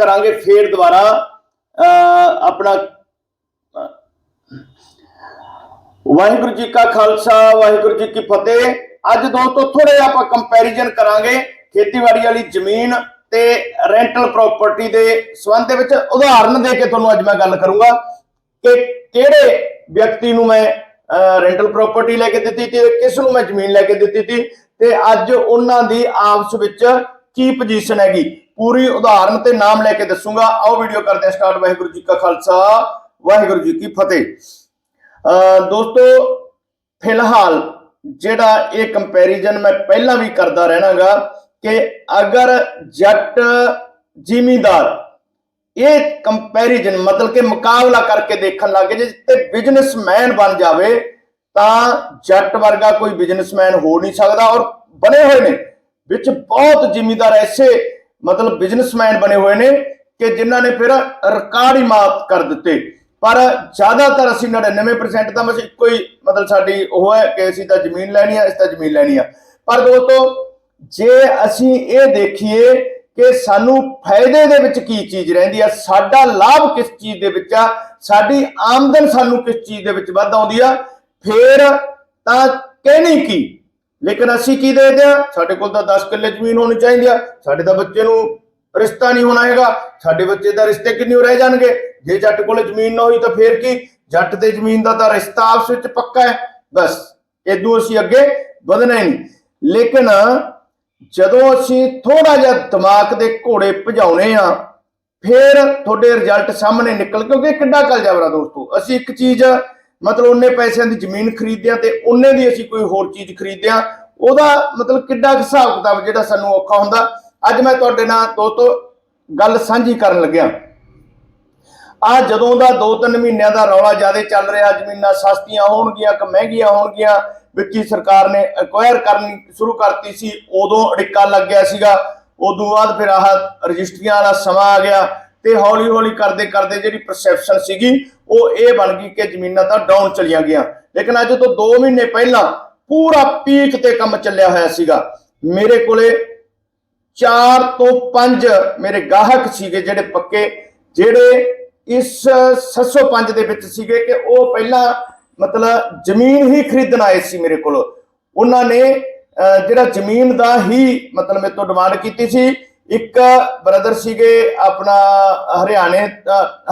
ਕਰਾਂਗੇ ਫੇਰ ਦੁਬਾਰਾ ਆਪਣਾ ਵਾਹਿਗੁਰੂ ਜੀ ਕਾ ਖਾਲਸਾ, ਵਾਹਿਗੁਰੂ ਜੀ ਕੀ ਫਤਿਹ। ਅੱਜ ਦੋਸਤੋ ਥੋੜੇ ਆਪਾਂ ਕੰਪੈਰੀਜ਼ਨ ਕਰਾਂਗੇ ਖੇਤੀਬਾੜੀ ਵਾਲੀ ਜ਼ਮੀਨ ਤੇ ਰੈਂਟਲ ਪ੍ਰਾਪਰਟੀ ਦੇ ਸੰਬੰਧ ਦੇ ਵਿੱਚ। ਉਦਾਹਰਨ ਦੇ ਕੇ ਤੁਹਾਨੂੰ ਅੱਜ ਮੈਂ ਗੱਲ ਕਰੂੰਗਾ ਕਿ ਕਿਹੜੇ ਵਿਅਕਤੀ ਨੂੰ ਮੈਂ ਰੈਂਟਲ ਪ੍ਰਾਪਰਟੀ ਲੈ ਕੇ ਦਿੱਤੀ ਤੇ ਕਿਸ ਨੂੰ ਮੈਂ ਜ਼ਮੀਨ ਲੈ ਕੇ ਦਿੱਤੀ ਸੀ। ਤੇ ਅੱਜ ਉਹਨਾਂ ਦੀ ਆਪਸ ਵਿੱਚ ਕੀ ਪੋਜੀਸ਼ਨ ਹੈਗੀ? ਪੂਰੀ ਉਦਾਹਰਨ ਤੇ ਨਾਮ ਲੈ ਕੇ ਦੱਸੂਗਾ। ਆਓ ਵੀਡੀਓ ਕਰਦੇ ਹਾਂ ਸਟਾਰਟ ਵਾਹਿਗੁਰੂ ਜੀ ਕਾ ਖਾਲਸਾ, ਵਾਹਿਗੁਰੂ ਜੀ ਕੀ ਫਤਿਹ। ਦੋਸਤੋ, ਫਿਲਹਾਲ ਜਿਹੜਾ ਇਹ ਕੰਪੈਰੀਜ਼ਨ ਮੈਂ ਪਹਿਲਾਂ ਵੀ ਕਰਦਾ ਰਹਿਣਾਗਾ ਕਿ ਅਗਰ ਜੱਟ ਜ਼ਿਮੀਂਦਾਰ ਇਹ ਕੰਪੈਰੀਜ਼ਨ ਮਤਲਬ ਕਿ ਮੁਕਾਬਲਾ ਕਰਕੇ ਦੇਖਣ ਲੱਗੇ ਜੇ ਤੇ ਬਿਜ਼ਨਸਮੈਨ ਬਣ ਜਾਵੇ, ਤਾਂ ਜੱਟ ਵਰਗਾ ਕੋਈ ਬਿਜ਼ਨਸਮੈਨ ਹੋ ਨਹੀਂ ਸਕਦਾ ਔਰ ਬਣੇ ਹੋਏ ਨੇ। ਵਿੱਚ ਬਹੁਤ ਜ਼ਿਮੀਦਾਰ ਐਸੇ, ਮਤਲਬ ਬਿਜ਼ਨਸਮੈਨ ਬਣੇ ਹੋਏ ਨੇ ਕਿ ਜਿਨ੍ਹਾਂ ਨੇ ਫਿਰ ਰਿਕਾਰਡ ਹੀ ਮਾਤ ਕਰ ਦਿੱਤੇ। ਪਰ ਜ਼ਿਆਦਾਤਰ ਅਸੀਂ 99% ਤਾਂ ਬਸ ਇੱਕੋ ਹੀ, ਮਤਲਬ ਸਾਡੀ ਉਹ ਹੈ ਕਿ ਅਸੀਂ ਤਾਂ ਜ਼ਮੀਨ ਲੈਣੀ ਆ ਇਸ ਤਾਂ ਜ਼ਮੀਨ ਲੈਣੀ ਆ। ਪਰ ਦੋਸਤੋ, ਜੇ ਅਸੀਂ ਇਹ ਦੇਖੀਏ ਕਿ ਸਾਨੂੰ ਫਾਇਦੇ ਦੇ ਵਿੱਚ ਕੀ ਚੀਜ਼ ਰਹਿੰਦੀ ਆ, ਸਾਡਾ ਲਾਭ ਕਿਸ ਚੀਜ਼ ਦੇ ਵਿੱਚ ਆ, ਸਾਡੀ ਆਮਦਨ ਸਾਨੂੰ ਕਿਸ ਚੀਜ਼ ਦੇ ਵਿੱਚ ਵੱਧ ਆਉਂਦੀ ਆ, ਫੇਰ ਤਾਂ ਕਹਿਣੀ ਕੀ? ਲੇਕਿਨ ਅਸੀਂ ਕੀ ਦੇਖਦੇ ਆ ਸਾਡੇ ਕੋਲ ਤਾਂ 10 ਕਿੱਲੇ ਜ਼ਮੀਨ ਹੋਣੀ ਚਾਹੀਦੀ ਆ। ਸਾਡੇ ਤਾਂ ਬੱਚੇ ਨੂੰ ਰਿਸ਼ਤਾ ਨਹੀਂ ਹੋਣਾ ਹੈਗਾ। ਸਾਡੇ ਬੱਚੇ ਦਾ ਰਿਸ਼ਤੇ ਕਿੰਨੇ ਰਹਿ ਜਾਣਗੇ? ਜੇ ਜੱਟ ਕੋਲ ਜ਼ਮੀਨ ਨਾ ਹੋਈ ਤਾਂ ਫੇਰ ਕੀ? ਜੱਟ ਤੇ ਜ਼ਮੀਨ ਦਾ ਤਾਂ ਰਿਸ਼ਤਾ ਆਪਸ ਵਿੱਚ ਪੱਕਾ ਹੈ। ਬਸ ਇਦੋਂ ਅਸੀਂ ਅੱਗੇ ਵਧਣਾ ਹੀ ਨਹੀਂ। ਲੇਕਿਨ ਜਦੋਂ ਅਸੀਂ ਥੋੜਾ ਜਿਹਾ ਦਿਮਾਗ ਦੇ ਘੋੜੇ ਭਜਾਉਨੇ ਆ, ਫੇਰ ਤੁਹਾਡੇ ਰਿਜ਼ਲਟ ਸਾਹਮਣੇ ਨਿਕਲ ਕਿਉਂਕਿ ਕਿੱਡਾ ਕਲ ਜਾਵਰਾ ਦੋਸਤੋ? ਅਸੀਂ ਇੱਕ ਚੀਜ਼ ਮਤਲਬ ਉਹਨੇ ਪੈਸਿਆਂ ਦੀ ਜ਼ਮੀਨ ਖਰੀਦਿਆ ਤੇ ਉਹਨੇ ਦੀ ਅਸੀਂ ਕੋਈ ਹੋਰ ਚੀਜ਼ ਖਰੀਦਿਆ। ਉਹਦਾ ਮਤਲਬ ਕਿੱਡਾ ਹਿਸਾਬ ਕਿਤਾਬ ਜਿਹੜਾ ਸਾਨੂੰ ਔਖਾ ਹੁੰਦਾ। ਅੱਜ ਮੈਂ ਤੁਹਾਡੇ ਨਾਲ ਦੋਸਤੋ ਗੱਲ ਸਾਂਝੀ ਕਰਨ ਲੱਗਿਆ। ਆ ਜਦੋਂ ਦਾ 2-3 ਮਹੀਨਿਆਂ ਦਾ ਰੌਲਾ ਜ਼ਿਆਦਾ ਚੱਲ ਰਿਹਾ ਜ਼ਮੀਨਾਂ ਸਸਤੀਆਂ ਹੋਣਗੀਆਂ ਕਿ ਮਹਿੰਗੀਆਂ ਹੋਣਗੀਆਂ, ਵਿੱਚੀ ਸਰਕਾਰ ਨੇ ਐਕਵਾਇਰ ਕਰਨੀ ਸ਼ੁਰੂ ਕਰਤੀ ਸੀ, ਉਦੋਂ ਅੜਿੱਕਾ ਲੱਗ ਗਿਆ ਸੀਗਾ। ਉਦੋਂ ਬਾਅਦ ਫਿਰ ਆਹ ਰਜਿਸਟਰੀਆਂ ਵਾਲਾ ਸਮਾਂ ਆ ਗਿਆ ਤੇ ਹੌਲੀ ਹੌਲੀ ਕਰਦੇ ਕਰਦੇ ਜਿਹੜੀ ਪਰਸੈਪਸ਼ਨ ਸੀਗੀ ਉਹ ਇਹ ਬਣ ਗਈ ਕਿ ਜ਼ਮੀਨਾਂ ਤਾਂ ਡਾਊਨ ਚਲੀਆਂ ਗਈਆਂ। ਲੇਕਿਨ ਅੱਜ ਤੋਂ 2 ਮਹੀਨੇ ਪਹਿਲਾਂ ਪੂਰਾ ਪੀਕ ਤੇ ਕੰਮ ਚੱਲਿਆ ਹੋਇਆ ਸੀਗਾ। ਮੇਰੇ ਕੋਲੇ 4 ਤੋਂ 5 ਮੇਰੇ ਗਾਹਕ ਸੀਗੇ ਜਿਹੜੇ ਪੱਕੇ ਜਿਹੜੇ ਇਸ 705 ਦੇ ਵਿੱਚ ਸੀਗੇ ਕਿ ਉਹ ਪਹਿਲਾਂ ਮਤਲਬ ਜ਼ਮੀਨ ਹੀ ਖਰੀਦਣ ਆਏ ਸੀ ਮੇਰੇ ਕੋਲ। ਉਹਨਾਂ ਨੇ ਅਹ, ਜਿਹੜਾ ਜ਼ਮੀਨ ਦਾ ਹੀ ਮਤਲਬ ਮੇਰੇ ਤੋਂ ਡਿਮਾਂਡ ਕੀਤੀ ਸੀ। ਇੱਕ ਬ੍ਰਦਰ ਸੀਗੇ ਆਪਣਾ ਹਰਿਆਣੇ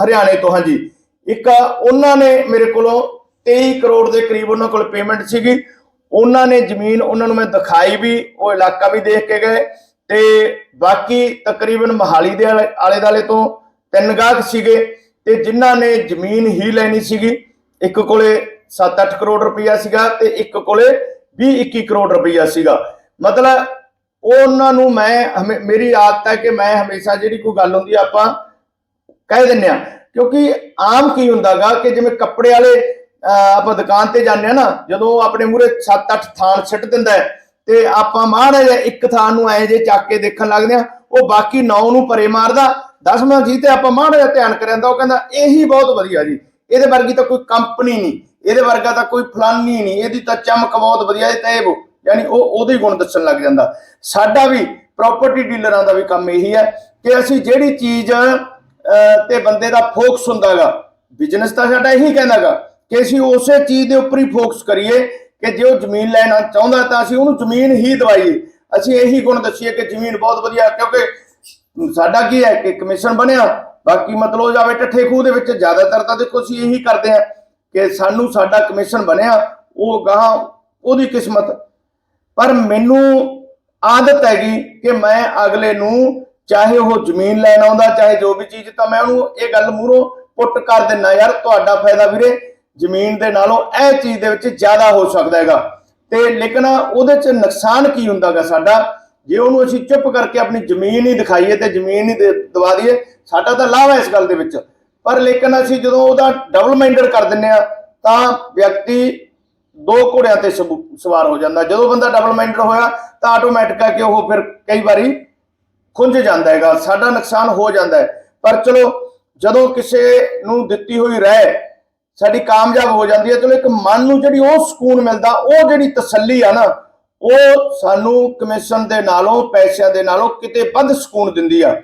ਹਰਿਆਣੇ ਤੋਂ ਹਾਂਜੀ। ਇੱਕ ਉਹਨਾਂ ਨੇ ਮੇਰੇ ਕੋਲੋਂ 23 ਕਰੋੜ ਦੇ ਕਰੀਬ ਉਹਨਾਂ ਕੋਲ ਪੇਮੈਂਟ ਸੀਗੀ। ਉਹਨਾਂ ਨੇ ਜ਼ਮੀਨ ਉਹਨਾਂ ਨੂੰ ਮੈਂ ਦਿਖਾਈ ਵੀ, ਉਹ ਇਲਾਕਾ ਵੀ ਦੇਖ ਕੇ ਗਏ ਤੇ ਬਾਕੀ ਤਕਰੀਬਨ ਮਹਾਲੀ ਦੇ ਆਲੇ ਆਲੇ ਦਾਲੇ ਤੋਂ ਤਿੰਨ ਗਾਹਕ ਸੀਗੇ ਤੇ ਜਿਨ੍ਹਾਂ ਨੇ ਜ਼ਮੀਨ ਹੀ ਲੈਣੀ ਸੀਗੀ, ਇੱਕ ਕੋਲੇ 7-8 ਕਰੋੜ ਰੁਪਈਆ ਸੀਗਾ ਤੇ ਇੱਕ ਕੋਲੇ 20-21 ਕਰੋੜ ਰੁਪਈਆ ਸੀਗਾ। ਮਤਲਬ ਉਹਨਾਂ ਨੂੰ ਮੈਂ ਹਮੇ- ਮੇਰੀ ਆਦਤ ਹੈ ਕਿ ਮੈਂ ਹਮੇਸ਼ਾ ਜਿਹੜੀ ਕੋਈ ਗੱਲ ਹੁੰਦੀ ਆ ਆਪਾਂ ਕਹਿ ਦਿੰਨੇ ਆ। ਕਿਉਂਕਿ ਆਮ ਕੀ ਹੁੰਦਾਗਾ ਕਿ ਜਿਵੇਂ ਕੱਪੜੇ ਵਾਲੇ ਅਹ, ਆਪਾਂ ਦੁਕਾਨ ਤੇ ਜਾਂਦੇ ਆ ਨਾ ਜਦੋਂ ਆਪਣੇ ਮੂਰੇ 7-8 ਥਾਨ ਸਿੱਟ ਦਿੰਦਾ ਹੈ, ਤੇ ਆਪਾਂ ਮਾੜਾ ਜਿਹਾ ਇੱਕ ਥਾਨ ਨੂੰ ਐ ਜੇ ਚੱਕ ਕੇ ਦੇਖਣ ਲੱਗਦੇ ਆ ਉਹ ਬਾਕੀ 9 ਨੂੰ ਪਰੇ ਮਾਰਦਾ 10ਵਾਂ ਜੀ ਤੇ ਆਪਾਂ ਮਾੜਾ ਜਿਹਾ ਧਿਆਨ ਕਰਿਆਂਦਾ ਉਹ ਕਹਿੰਦਾ ਇਹੀ ਬਹੁਤ ਵਧੀਆ ਜੀ ਇਹਦੇ ਵਰਗੀ ਤਾਂ ਕੋਈ ਕੰਪਨੀ ਨਹੀਂ ਇਹਦੇ ਵਰਗਾ ਤਾਂ ਕੋਈ ਫਲਾਨੀ ਨਹੀਂ ਇਹਦੀ ਤਾਂ ਚਮਕ ਬਹੁਤ ਵਧੀਆ ਇਹ ਤਾਂ ਇਹ ਯਾਨੀ ਉਹ ਉਹਦੇ ਗੁਣ ਦੱਸਣ ਲੱਗ ਜਾਂਦਾ। ਸਾਡਾ ਵੀ ਪ੍ਰਾਪਰਟੀ ਡੀਲਰਾਂ ਦਾ ਵੀ ਕੰਮ ਇਹੀ ਹੈ ਕਿ ਅਸੀਂ ਜਿਹੜੀ ਚੀਜ਼ ਤੇ ਬੰਦੇ ਦਾ ਫੋਕਸ ਹੁੰਦਾਗਾ। ਬਿਜ਼ਨਸ ਤਾਂ ਸਾਡਾ ਇਹੀ ਕਹਿੰਦਾਗਾ ਕਿ ਅਸੀਂ ਉਸੇ ਚੀਜ਼ ਦੇ ਉੱਪਰ ਹੀ ਫੋਕਸ ਕਰੀਏ ਕਿ ਜੇ ਉਹ ਜ਼ਮੀਨ ਲੈਣਾ ਚਾਹੁੰਦਾ ਤਾਂ ਅਸੀਂ ਉਹਨੂੰ ਜ਼ਮੀਨ ਹੀ ਦਵਾਈਏ। ਅਸੀਂ ਇਹੀ ਗੁਣ ਦੱਸੀਏ ਕਿ ਜ਼ਮੀਨ ਬਹੁਤ ਵਧੀਆ ਕਿਉਂਕਿ ਸਾਡਾ ਕੀ ਹੈ ਕਿ ਕਮਿਸ਼ਨ ਬਣਿਆ, ਬਾਕੀ ਮਤਲਬ ਜਾਵੇ ਟੱਠੇ ਖੂਹ ਦੇ ਵਿੱਚ। ਜ਼ਿਆਦਾਤਰ ਤਾਂ ਦੇਖੋ ਅਸੀਂ ਇਹੀ ਕਰਦੇ ਆ ਕਿ ਸਾਨੂੰ ਸਾਡਾ ਕਮਿਸ਼ਨ ਬਣਿਆ, ਉਹ ਗਾਹਾਂ ਉਹਦੀ ਕਿਸਮਤ। ਪਰ ਮੈਨੂੰ ਆਦਤ ਹੈਗੀ ਕਿ ਮੈਂ ਅਗਲੇ ਨੂੰ ਚਾਹੇ ਉਹ ਜ਼ਮੀਨ ਲੈਣ ਆਉਂਦਾ, ਚਾਹੇ ਜੋ ਵੀ ਚੀਜ਼, ਤਾਂ ਮੈਂ ਉਹਨੂੰ ਇਹ ਗੱਲ ਮੂਹਰੋਂ ਪੁੱਟ ਕਰ ਦਿੰਨਾ ਯਾਰ, ਤੁਹਾਡਾ ਫਾਇਦਾ ਵੀਰੇ, ਜ਼ਮੀਨ ਦੇ ਨਾਲੋਂ ਇਹ ਚੀਜ਼ ਦੇ ਵਿੱਚ ਜ਼ਿਆਦਾ ਹੋ ਸਕਦਾ ਹੈਗਾ। ਤੇ ਲੇਕਿਨ ਉਹਦੇ 'ਚ ਨੁਕਸਾਨ ਕੀ ਹੁੰਦਾਗਾ ਸਾਡਾ? ਜੇ ਉਹਨੂੰ ਅਸੀਂ ਚੁੱਪ ਕਰਕੇ ਆਪਣੀ ਜ਼ਮੀਨ ਹੀ ਦਿਖਾਈਏ ਤੇ ਜ਼ਮੀਨ ਹੀ ਦੇ- ਦਵਾ ਦਈਏ, ਸਾਡਾ ਤਾਂ ਲਾਭ ਹੈ ਇਸ ਗੱਲ ਦੇ ਵਿੱਚ। ਪਰ ਲੇਕਿਨ ਅਸੀਂ ਜਦੋਂ ਉਹਦਾ ਡਬਲ ਡਬਲਮੈਂਟਡ ਕਰ ਦਿੰਨੇ ਆ ਤਾਂ ਵਿਅਕਤੀ ਦੋ ਘੋੜਿਆਂ ਤੇ ਸਬੂ- ਸਵਾਰ ਹੋ ਜਾਂਦਾ। ਜਦੋਂ ਬੰਦਾ ਡਬਲ ਮਾਈਂਡਡ ਹੋਇਆ, ਤਾਂ ਆਟੋਮੈਟਿਕ ਕਿ ਉਹ ਫਿਰ ਕਈ ਵਾਰੀ ਖੁੰਝ ਜਾਂਦਾ ਹੈਗਾ, ਸਾਡਾ ਨੁਕਸਾਨ ਹੋ ਜਾਂਦਾ ਹੈ। ਪਰ ਚਲੋ, ਜਦੋਂ ਕਿਸੇ ਨੂੰ ਦਿੱਤੀ ਹੋਈ ਰਹਿ ਸਾਡੀ ਕਾਮਯਾਬ ਹੋ ਜਾਂਦੀ ਹੈ, ਚਲੋ ਇੱਕ ਮਨ ਨੂੰ ਜਿਹੜੀ ਉਹ ਸਕੂਨ ਮਿਲਦਾ, ਉਹ ਜਿਹੜੀ ਤਸੱਲੀ ਆ ਨਾ, ਉਹ ਸਾਨੂੰ ਕਮਿਸ਼ਨ ਦੇ ਨਾਲੋਂ, ਪੈਸਿਆਂ ਦੇ ਨਾਲੋਂ ਕਿਤੇ ਵੱਧ ਸਕੂਨ ਦਿੰਦੀ ਆ।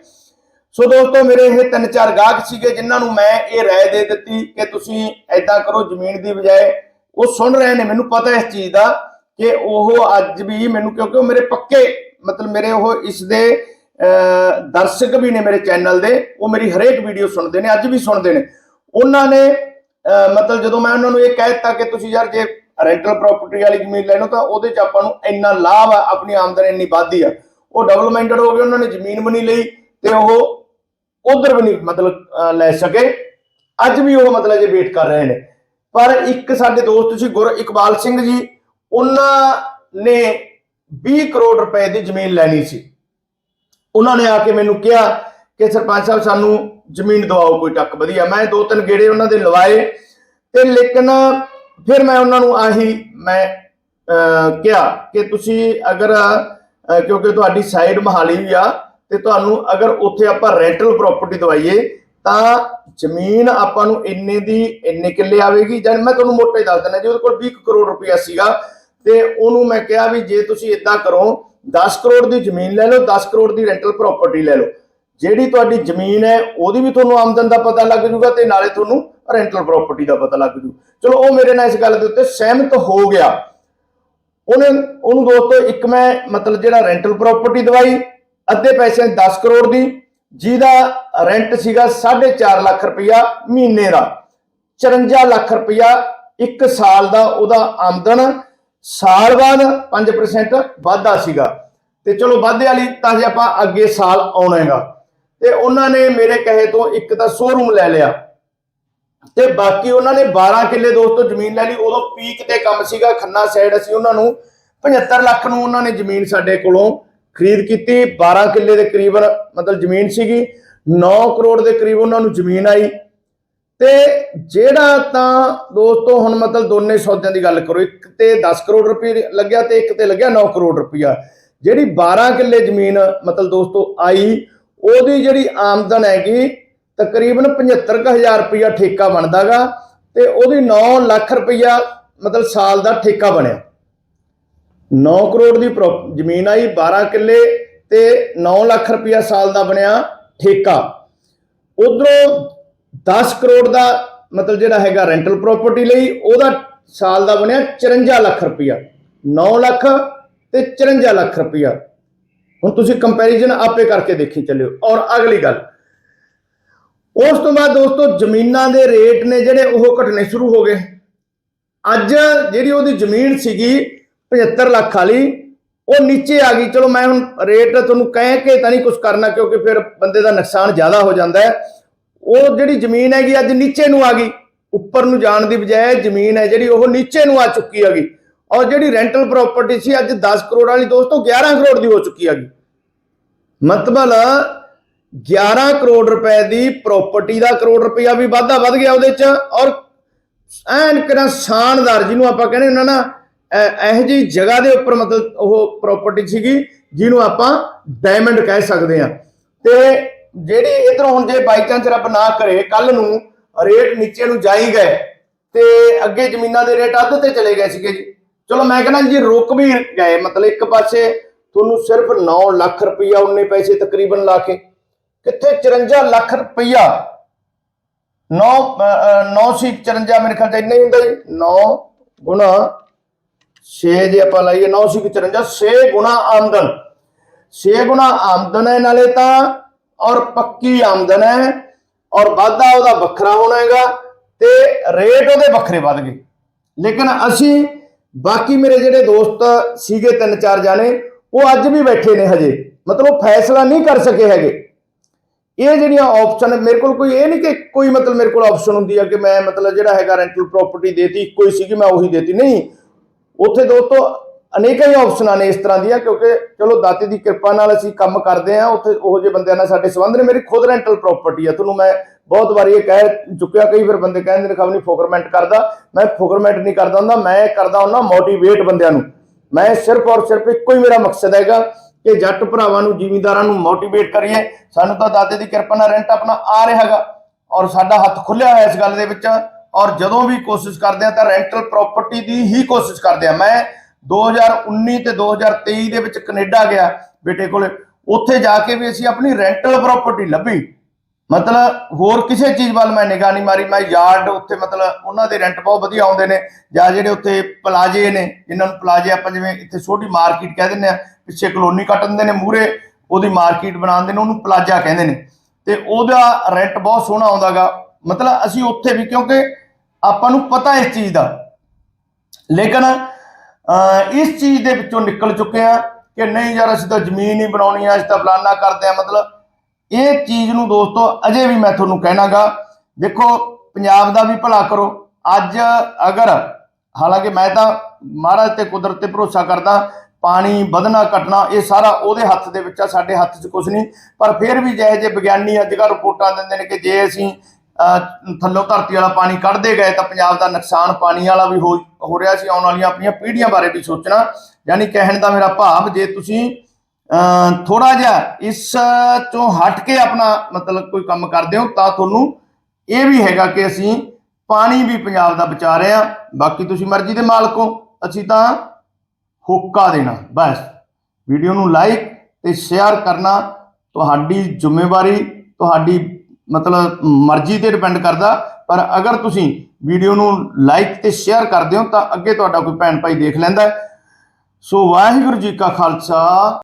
ਸੋ ਦੋਸਤੋ, ਮੇਰੇ ਇਹ ਤਿੰਨ ਚਾਰ ਗਾਹਕ ਸੀਗੇ, ਜਿਨ੍ਹਾਂ ਨੂੰ ਮੈਂ ਇਹ ਰਾਏ ਦੇ ਦਿੱਤੀ ਕਿ ਤੁਸੀਂ ਐਦਾਂ ਕਰੋ, ਜ਼ਮੀਨ ਦੀ ਬਜਾਏ ਉਹ ਸੁਣ ਰਹੇ ਨੇ, ਮੈਨੂੰ ਪਤਾ ਇਸ ਚੀਜ਼ ਦਾ ਕਿ ਉਹ ਅੱਜ ਵੀ ਮੈਨੂੰ, ਕਿਉਂਕਿ ਉਹ ਮੇਰੇ ਪੱਕੇ, ਮਤਲਬ ਮੇਰੇ ਉਹ ਇਸ ਦੇ ਦਰਸ਼ਕ ਵੀ ਨੇ ਮੇਰੇ ਚੈਨਲ ਦੇ ਉਹ ਮੇਰੀ ਹਰੇਕ ਵੀਡੀਓ ਸੁਣਦੇ ਨੇ ਅੱਜ ਵੀ ਸੁਣਦੇ ਨੇ। ਉਹਨਾਂ ਨੇ ਅਹ, ਮਤਲਬ ਜਦੋਂ ਮੈਂ ਉਹਨਾਂ ਨੂੰ ਇਹ ਕਹਿ ਦਿੱਤਾ ਕਿ ਤੁਸੀਂ ਯਾਰ ਜੇ ਰੈਂਟਲ ਪ੍ਰਾਪਰਟੀ ਵਾਲੀ ਜ਼ਮੀਨ ਲੈ ਲਓ ਤਾਂ ਉਹਦੇ ਚ ਆਪਾਂ ਨੂੰ ਇੰਨਾ ਲਾਭ ਆ ਆਪਣੀ ਆਮਦਨ ਇੰਨੀ ਵੱਧਦੀ ਆ। ਉਹ ਡਵੈਲਪਮੈਂਟਡ ਹੋ ਗਏ ਉਹਨਾਂ ਨੇ ਜ਼ਮੀਨ ਵੀ ਨਹੀਂ ਲਈ ਤੇ ਉਹ ਉਧਰ ਵੀ ਨਹੀਂ ਮਤਲਬ ਲੈ ਸਕੇ। ਅੱਜ ਵੀ ਉਹ ਮਤਲਬ ਜੇ ਵੇਟ ਕਰ ਰਹੇ ਨੇ। ਪਰ ਇੱਕ ਸਾਡੇ ਦੋਸਤ ਸੀ ਗੁਰ ਇਕਬਾਲ ਸਿੰਘ ਜੀ ਉਹਨਾਂ ਨੇ 20 ਕਰੋੜ ਰੁਪਏ ਦੀ ਜ਼ਮੀਨ ਲੈਣੀ ਸੀ। ਉਹਨਾਂ ਨੇ ਆ ਕੇ ਮੈਨੂੰ ਕਿਹਾ ਕਿ ਸਰਪੰਚ ਸਾਹਿਬ, ਸਾਨੂੰ ਜ਼ਮੀਨ ਦਿਵਾਓ, ਕੋਈ ਟੱਕ ਵਧੀਆ। ਮੈਂ ਦੋ ਤਿੰਨ ਗੇੜੇ ਉਹਨਾਂ ਦੇ ਲਵਾਏ ਤੇ ਲੇਕਿਨ ਫਿਰ ਮੈਂ ਉਹਨਾਂ ਨੂੰ ਆਹੀ ਮੈਂ ਕਿਹਾ ਕਿ ਤੁਸੀਂ ਅਗਰ ਕਿਉਂਕਿ ਤੁਹਾਡੀ ਸਾਈਡ ਮਹਾਲੀ ਵੀ ਆ ਤੇ ਤੁਹਾਨੂੰ ਅਗਰ ਉੱਥੇ ਆਪਾਂ ਰੈਂਟਲ ਪ੍ਰਾਪਰਟੀ ਦਵਾਈਏ ਤਾਂ ਜ਼ਮੀਨ ਆਪਾਂ ਨੂੰ ਇੰਨੇ ਦੀ ਇੰਨੇ ਕਿੱਲੇ ਆਵੇਗੀ। ਜਦ ਮੈਂ ਤੁਹਾਨੂੰ ਮੋਟਾ ਹੀ ਦੱਸ ਦਿੰਦਾ, ਜੀ ਉਹਦੇ ਕੋਲ 20 ਕਰੋੜ ਰੁਪਇਆ ਸੀਗਾ ਤੇ ਉਹਨੂੰ ਮੈਂ ਕਿਹਾ ਵੀ ਜੇ ਤੁਸੀਂ ਇਦਾਂ ਕਰੋ 10 ਕਰੋੜ ਦੀ ਜ਼ਮੀਨ ਲੈ ਲਓ 10 ਕਰੋੜ ਦੀ ਰੈਂਟਲ ਪ੍ਰਾਪਰਟੀ ਲੈ ਲਓ। ਜਿਹੜੀ ਤੁਹਾਡੀ ਜ਼ਮੀਨ ਹੈ, ਉਹਦੀ ਵੀ ਤੁਹਾਨੂੰ ਆਮਦਨ ਦਾ ਪਤਾ ਲੱਗ ਜੂਗਾ ਤੇ ਨਾਲੇ ਤੁਹਾਨੂੰ ਰੈਂਟਲ ਪ੍ਰਾਪਰਟੀ ਦਾ ਪਤਾ ਲੱਗ ਜੂ। ਚਲੋ, ਉਹ ਮੇਰੇ ਨਾਲ ਇਸ ਗੱਲ ਦੇ ਉੱਤੇ ਸਹਿਮਤ ਹੋ ਗਿਆ। ਉਹਨੇ, ਉਹਨੂੰ ਦੋਸਤੋ, ਇੱਕ ਮੈਂ ਮਤਲਬ ਜਿਹੜਾ ਰੈਂਟਲ ਪ੍ਰਾਪਰਟੀ ਦਵਾਈ, ਅੱਧੇ ਪੈਸੇ 10 ਕਰੋੜ ਦੀ, ਜਿਹਦਾ ਰੈਂਟ ਸੀਗਾ 4.5 ਲੱਖ ਰੁਪਇਆ ਮਹੀਨੇ ਦਾ। 54 ਲੱਖ ਰੁਪਇਆ ਇੱਕ ਸਾਲ ਦਾ ਉਹਦਾ ਆਮਦਨ ਸਾਲ ਬਾਅਦ 5% ਵਾਧਾ ਸੀਗਾ। ਤੇ ਚਲੋ ਵਾਧੇ ਵਾਲੀ ਤਾਂ ਜੇ ਆਪਾਂ ਅੱਗੇ ਸਾਲ ਆਉਣਾ ਹੈਗਾ ਤੇ ਉਹਨਾਂ ਨੇ ਮੇਰੇ ਕਹੇ ਤੋਂ ਇੱਕ ਤਾਂ ਸ਼ੋਰੂਮ ਲੈ ਲਿਆ। ਤੇ ਬਾਕੀ ਉਹਨਾਂ ਨੇ 12 ਕਿੱਲੇ ਦੋਸਤੋ ਜ਼ਮੀਨ ਲੈ ਲਈ। ਉਦੋਂ ਪੀਕ ਤੇ ਕੰਮ ਸੀਗਾ, ਖੰਨਾ ਸਾਈਡ ਅਸੀਂ ਉਹਨਾਂ ਨੂੰ 75 ਲੱਖ ਨੂੰ ਉਹਨਾਂ ਨੇ ਜ਼ਮੀਨ ਸਾਡੇ ਕੋਲੋਂ ਖਰੀਦ ਕੀਤੀ। 12 ਕਿੱਲੇ ਦੇ ਕਰੀਬਨ ਮਤਲਬ ਜ਼ਮੀਨ ਸੀਗੀ। 9 ਕਰੋੜ ਦੇ ਕਰੀਬ ਉਹਨਾਂ ਨੂੰ ਜ਼ਮੀਨ ਆਈ। ਤੇ ਜਿਹੜਾ ਤਾਂ ਦੋਸਤੋ ਹੁਣ ਮਤਲਬ ਦੋਨੇ ਸੌਦਿਆਂ ਦੀ ਗੱਲ ਕਰੋ, ਇੱਕ ਤੇ 10 ਕਰੋੜ ਰੁਪਏ ਲੱਗਿਆ ਤੇ ਇੱਕ ਤੇ ਲੱਗਿਆ 9 ਕਰੋੜ ਰੁਪਇਆ। ਜਿਹੜੀ 12 ਕਿੱਲੇ ਜ਼ਮੀਨ ਮਤਲਬ ਦੋਸਤੋ ਆਈ, ਉਹਦੀ ਜਿਹੜੀ ਆਮਦਨ ਹੈਗੀ ਤਕਰੀਬਨ 75000 ਰੁਪਇਆ ਠੇਕਾ ਬਣਦਾਗਾ ਤੇ ਉਹਦੀ 9 ਲੱਖ ਰੁਪਇਆ ਮਤਲਬ ਸਾਲ ਦਾ ਠੇਕਾ ਬਣਿਆ। 9 ਕਰੋੜ ਦੀ ਪ੍ਰੋ- ਜ਼ਮੀਨ ਆਈ 12 ਕਿੱਲੇ ਤੇ 9 ਲੱਖ ਰੁਪਇਆ ਸਾਲ ਦਾ ਬਣਿਆ ਠੇਕਾ। ਉਧਰੋਂ 10 ਕਰੋੜ ਦਾ ਮਤਲਬ ਜਿਹੜਾ ਹੈਗਾ ਰੈਂਟਲ ਪ੍ਰਾਪਰਟੀ ਲਈ, ਉਹਦਾ ਸਾਲ ਦਾ ਬਣਿਆ 54 ਲੱਖ ਰੁਪਇਆ। 9 ਲੱਖ ਤੇ 54 ਲੱਖ ਰੁਪਇਆ। ਹੁਣ ਤੁਸੀਂ ਕੰਪੈਰੀਜ਼ਨ ਆਪੇ ਕਰਕੇ ਦੇਖੀ ਚੱਲਿਓ। ਔਰ ਅਗਲੀ ਗੱਲ, ਉਸ ਤੋਂ ਬਾਅਦ ਦੋਸਤੋ, ਜ਼ਮੀਨਾਂ ਦੇ ਰੇਟ ਨੇ ਜਿਹੜੇ ਉਹ ਘਟਨੇ ਸ਼ੁਰੂ ਹੋ ਗਏ। ਅੱਜ ਜਿਹੜੀ ਉਹਦੀ ਜ਼ਮੀਨ ਸੀਗੀ 75 ਲੱਖ ਵਾਲੀ, ਉਹ ਨੀਚੇ ਆ ਗਈ। ਚਲੋ ਮੈਂ ਹੁਣ ਰੇਟ ਤੁਹਾਨੂੰ ਕਹਿ ਕੇ ਤਾਂ ਨਹੀਂ ਕੁਝ ਕਰਨਾ, ਕਿਉਂਕਿ ਫਿਰ ਬੰਦੇ ਦਾ ਨੁਕਸਾਨ ਜ਼ਿਆਦਾ ਹੋ ਜਾਂਦਾ ਹੈ। ਉਹ ਜਿਹੜੀ ਜ਼ਮੀਨ ਹੈਗੀ ਅੱਜ ਨੀਚੇ ਨੂੰ ਆ ਗਈ, ਉੱਪਰ ਨੂੰ ਜਾਣ ਦੀ ਬਜਾਏ ਜ਼ਮੀਨ ਹੈ ਜਿਹੜੀ ਉਹ ਨੀਚੇ ਨੂੰ ਆ ਚੁੱਕੀ ਹੈਗੀ। ਔਰ ਜਿਹੜੀ ਰੈਂਟਲ ਪ੍ਰਾਪਰਟੀ ਸੀ, ਅੱਜ 10 ਕਰੋੜ ਵਾਲੀ ਦੋਸਤੋ 11 ਕਰੋੜ ਦੀ ਹੋ ਚੁੱਕੀ ਹੈਗੀ। ਮਤਲਬ 11 ਕਰੋੜ ਰੁਪਏ ਦੀ ਪ੍ਰਾਪਰਟੀ ਦਾ ਕਰੋੜ ਰੁਪਇਆ ਵੀ ਵਾਧਾ ਵੱਧ ਗਿਆ ਉਹਦੇ ਚ। ਔਰ ਐਨ ਕਿਹੜਾ ਸ਼ਾਨਦਾਰ ਜਿਹਨੂੰ ਆਪਾਂ ਕਹਿੰਦੇ ਹੁੰਦੇ ਨਾ, ਇਹ- ਇਹੋ ਜਿਹੀ ਜਗ੍ਹਾ ਦੇ ਉੱਪਰ ਮਤਲਬ ਉਹ ਪ੍ਰਾਪਰਟੀ ਸੀਗੀ, ਜਿਹਨੂੰ ਆਪਾਂ ਡਾਇਮੰਡ ਕਹਿ ਸਕਦੇ ਆ। ਤੇ ਜਿਹੜੇ ਇਧਰ ਹੁਣ ਜੇ ਬਾਈ ਚਾਂਸ ਰੱਬ ਨਾ ਕਰੇ ਕੱਲ ਨੂੰ ਰੇਟ ਨੀਚੇ ਨੂੰ ਜਾਈ ਗਏ ਤੇ ਅੱਗੇ ਜ਼ਮੀਨਾਂ ਦੇ ਰੇਟ ਅੱਧ ਤੇ ਚਲੇ ਗਏ ਸੀਗੇ ਜੀ। ਚਲੋ ਮੈਂ ਕਹਿੰਦਾ ਜੀ, ਰੁਕ ਵੀ ਗਏ, ਮਤਲਬ ਇੱਕ ਪਾਸੇ ਤੁਹਾਨੂੰ ਸਿਰਫ 9 ਲੱਖ ਰੁਪਈਆ ਉਨੇ ਪੈਸੇ ਤਕਰੀਬਨ ਲਾ ਕੇ। ਕਿੱਥੇ? 54 ਲੱਖ ਰੁਪਈਆ। 9 9 ਸੀ 54 ਮੇਰੇ ਖਿਆਲ ਚ ਇੰਨਾ ਹੀ ਹੁੰਦਾ ਜੀ। 9 ਗੁਣਾ 6 ਜੇ ਆਪਾਂ ਲਾਈਏ 9 ਸੀ 54 6 ਗੁਣਾ ਆਮਦਨ। 6 ਗੁਣਾ ਆਮਦਨ ਹੈ ਨਾਲੇ ਤਾਂ ਔਰ ਪੱਕੀ ਆਮਦਨ ਹੈ ਔਰ ਵਾਧਾ ਉਹਦਾ ਵੱਖਰਾ ਹੋਣਾ ਹੈਗਾ ਤੇ ਰੇਟ ਉਹਦੇ ਵੱਖਰੇ ਵੱਧ ਗਏ। ਲੇਕਿਨ ਅਸੀਂ ਬਾਕੀ ਮੇਰੇ ਜਿਹੜੇ ਦੋਸਤ ਸੀਗੇ ਤਿੰਨ ਚਾਰ ਜਾਣੇ, ਉਹ ਅੱਜ ਵੀ ਬੈਠੇ ਨੇ ਹਜੇ। ਮਤਲਬ ਫੈਸਲਾ ਨਹੀਂ ਕਰ ਸਕੇ ਹੈਗੇ। ਇਹ ਜਿਹੜੀਆਂ ਆਪਸ਼ਨ ਮੇਰੇ ਕੋਲ ਕੋਈ ਇਹ ਨਹੀਂ ਕਿ ਕੋਈ ਮਤਲਬ ਮੇਰੇ ਕੋਲ ਆਪਸ਼ਨ ਹੁੰਦੀ ਹੈ ਕਿ ਮੈਂ ਮਤਲਬ ਜਿਹੜਾ ਹੈਗਾ ਰੈਂਟਲ ਪ੍ਰਾਪਰਟੀ ਦੇਤੀ ਇੱਕੋ ਹੀ ਸੀਗੀ ਮੈਂ ਉਹੀ ਦੇਤੀ। ਨਹੀਂ। ਉੱਥੇ ਦੋਸਤੋ ਅਨੇਕਾਂ ਹੀ ਆਪਸ਼ਨਾਂ ਨੇ ਇਸ ਤਰ੍ਹਾਂ ਦੀਆਂ, ਕਿਉਂਕਿ ਚਲੋ ਦਾਤੇ ਦੀ ਕਿਰਪਾ ਨਾਲ ਅਸੀਂ ਕੰਮ ਕਰਦੇ ਆ ਉੱਥੇ ਉਹੋ ਜਿਹੇ ਬੰਦਿਆਂ ਨਾਲ ਸਾਡੇ ਸੰਬੰਧ ਨੇ, ਮੇਰੀ ਖੁਦ ਰੈਂਟਲ ਪ੍ਰਾਪਰਟੀ ਆ, ਤੁਹਾਨੂੰ ਮੈਂ ਬਹੁਤ ਵਾਰੀ ਇਹ ਕਹਿ ਚੁੱਕਿਆ, ਕਈ ਵਾਰ ਬੰਦੇ ਕਹਿੰਦੇ ਨੇ ਖਬਰ ਫੋਕਰਮੈਂਟ ਕਰਦਾ। ਮੈਂ ਫੋਕਰਮੈਂਟ ਨਹੀਂ ਕਰਦਾ ਹੁੰਦਾ, ਮੈਂ ਕਰਦਾ ਹੁੰਦਾ ਮੋਟੀਵੇਟ ਬੰਦਿਆਂ ਨੂੰ। ਮੈਂ ਸਿਰਫ ਔਰ ਸਿਰਫ ਇੱਕੋ ਹੀ ਮੇਰਾ ਮਕਸਦ ਹੈਗਾ ਕਿ ਜੱਟ ਭਰਾਵਾਂ ਨੂੰ, ਜ਼ਿਮੀਂਦਾਰਾਂ ਨੂੰ ਮੋਟੀਵੇਟ ਕਰੀਏ। ਸਾਨੂੰ ਤਾਂ ਦਾਤੇ ਦੀ ਕਿਰਪਾ ਨਾਲ ਰੈਂਟ ਆਪਣਾ ਆ ਰਿਹਾ ਹੈਗਾ, ਔਰ ਸਾਡਾ ਹੱਥ ਖੁੱਲਿਆ ਹੋਇਆ ਇਸ ਗੱਲ ਦੇ ਵਿੱਚ, ਔਰ ਜਦੋਂ ਵੀ ਕੋਸ਼ਿਸ਼ ਕਰਦੇ ਆ ਤਾਂ ਰੈਂਟਲ ਪ੍ਰਾਪਰਟੀ ਦੀ ਹੀ ਕੋਸ਼ਿਸ਼ ਕਰਦੇ ਆ ਮੈਂ 2019 ਤੇ 2023 ਦੇ ਵਿੱਚ ਕੈਨੇਡਾ ਗਿਆ ਬੇਟੇ ਕੋਲੇ। ਉੱਥੇ ਜਾ ਕੇ ਵੀ ਅਸੀਂ ਆਪਣੀ ਰੈਂਟਲ ਪ੍ਰਾਪਰਟੀ ਲੱਭੀ। ਮਤਲਬ ਹੋਰ ਕਿਸੇ ਚੀਜ਼ ਵੱਲ ਮੈਂ ਨਿਗਾਹ ਨਹੀਂ ਮਾਰੀ। ਮੈਂ ਯਾਰਡ ਉੱਥੇ ਮਤਲਬ ਉਹਨਾਂ ਦੇ ਰੈਂਟ ਬਹੁਤ ਵਧੀਆ ਆਉਂਦੇ ਨੇ ਜਾਂ ਜਿਹੜੇ ਉੱਥੇ ਪਲਾਜੇ ਨੇ, ਜਿਨ੍ਹਾਂ ਨੂੰ ਪਲਾਜੇ ਆਪਾਂ ਜਿਵੇਂ ਇੱਥੇ ਛੋਟੀ ਮਾਰਕੀਟ ਕਹਿ ਦਿੰਦੇ ਆ ਪਿੱਛੇ ਕਲੋਨੀ ਕੱਟ ਦਿੰਦੇ ਨੇ ਮੂਰੇ ਉਹਦੀ ਮਾਰਕੀਟ ਬਣਾਉਂਦੇ ਨੇ, ਉਹਨੂੰ ਪਲਾਜਾ ਕਹਿੰਦੇ ਨੇ। ਤੇ ਉਹਦਾ ਰੈਂਟ ਬਹੁਤ ਸੋਹਣਾ ਆਉਂਦਾਗਾ। ਮਤਲਬ ਅਸੀਂ ਉੱਥੇ ਵੀ ਕਿਉਂਕਿ ਆਪਾਂ ਨੂੰ ਪਤਾ ਇਸ ਚੀਜ਼ ਦਾ। ਲੇਕਿਨ ਇਸ ਚੀਜ਼ ਦੇ ਵਿੱਚੋਂ ਨਿਕਲ ਚੁੱਕੇ ਆ ਕਿ ਨਹੀਂ ਯਾਰ ਅਸੀਂ ਤਾਂ ਜ਼ਮੀਨ ਹੀ ਬਣਾਉਣੀ ਆ, ਅਸੀਂ ਤਾਂ ਫਲਾਨਾ ਕਰਦੇ ਆ। ਮਤਲਬ ਇਹ ਚੀਜ਼ ਨੂੰ ਦੋਸਤੋ ਅਜੇ ਵੀ ਮੈਂ ਤੁਹਾਨੂੰ ਕਹਿਣਾਗਾ। ਦੇਖੋ, ਪੰਜਾਬ ਦਾ ਵੀ ਭਲਾ ਕਰੋ। ਅੱਜ ਅਗਰ ਹਾਲਾਂਕਿ ਮੈਂ ਤਾਂ ਮਹਾਰਾਜ ਤੇ ਕੁਦਰਤ ਤੇ ਭਰੋਸਾ ਕਰਦਾ, ਪਾਣੀ ਵਧਣਾ, ਘਟਣਾ, ਇਹ ਸਾਰਾ ਉਹਦੇ ਹੱਥ ਦੇ ਵਿੱਚ ਆ, ਸਾਡੇ ਹੱਥ 'ਚ ਕੁਝ ਨਹੀਂ। ਪਰ ਫਿਰ ਵੀ ਜਿਹੇ ਜਿਹੇ ਵਿਗਿਆਨੀ ਅੱਜ ਕੱਲ੍ਹ ਰਿਪੋਰਟਾਂ ਦਿੰਦੇ ਨੇ ਕਿ ਜੇ ਅਸੀਂ ਥੱਲੋਂ ਧਰਤੀ ਵਾਲਾ ਪਾਣੀ ਕੱਢਦੇ ਗਏ ਤਾਂ ਪੰਜਾਬ ਦਾ ਨੁਕਸਾਨ ਪਾਣੀ ਵਾਲਾ ਵੀ ਹੋ ਹੋ ਰਿਹਾ ਸੀ, ਆਉਣ ਵਾਲੀਆਂ ਆਪਣੀਆਂ ਪੀੜ੍ਹੀਆਂ ਬਾਰੇ ਵੀ ਸੋਚਣਾ। ਯਾਨੀ ਕਹਿਣ ਦਾ ਮੇਰਾ ਭਾਵ, ਜੇ ਤੁਸੀਂ ਥੋੜਾ ਜਿਹਾ ਇਸ ਚੋਂ ਹਟ ਕੇ ਆਪਣਾ ਮਤਲਬ ਕੋਈ ਕੰਮ ਕਰਦੇ ਹੋ, ਤਾਂ ਤੁਹਾਨੂੰ ਇਹ ਵੀ ਹੈਗਾ ਕਿ ਅਸੀਂ ਪਾਣੀ ਵੀ ਪੰਜਾਬ ਦਾ ਬਚਾ ਰਹੇ ਹਾਂ। ਬਾਕੀ ਤੁਸੀਂ ਮਰਜ਼ੀ ਦੇ ਮਾਲਕ ਹੋ, ਅਸੀਂ ਤਾਂ ਹੋਕਾ ਦੇਣਾ, ਬਸ। ਵੀਡੀਓ ਨੂੰ ਲਾਈਕ ਤੇ ਸ਼ੇਅਰ ਕਰਨਾ, ਤੁਹਾਡੀ ਜ਼ਿੰਮੇਵਾਰੀ, ਤੁਹਾਡੀ ਮਤਲਬ ਮਰਜ਼ੀ ਤੇ ਡਿਪੈਂਡ ਕਰਦਾ, ਪਰ ਅਗਰ ਤੁਸੀਂ ਵੀਡੀਓ ਨੂੰ ਲਾਈਕ ਤੇ ਸ਼ੇਅਰ ਕਰਦੇ ਹੋ ਤਾਂ ਅੱਗੇ ਤੁਹਾਡਾ ਕੋਈ ਭੈਣ ਭਾਈ ਦੇਖ ਲੈਂਦਾ ਸੋ ਵਾਹਿਗੁਰੂ ਜੀ ਕਾ ਖਾਲਸਾ।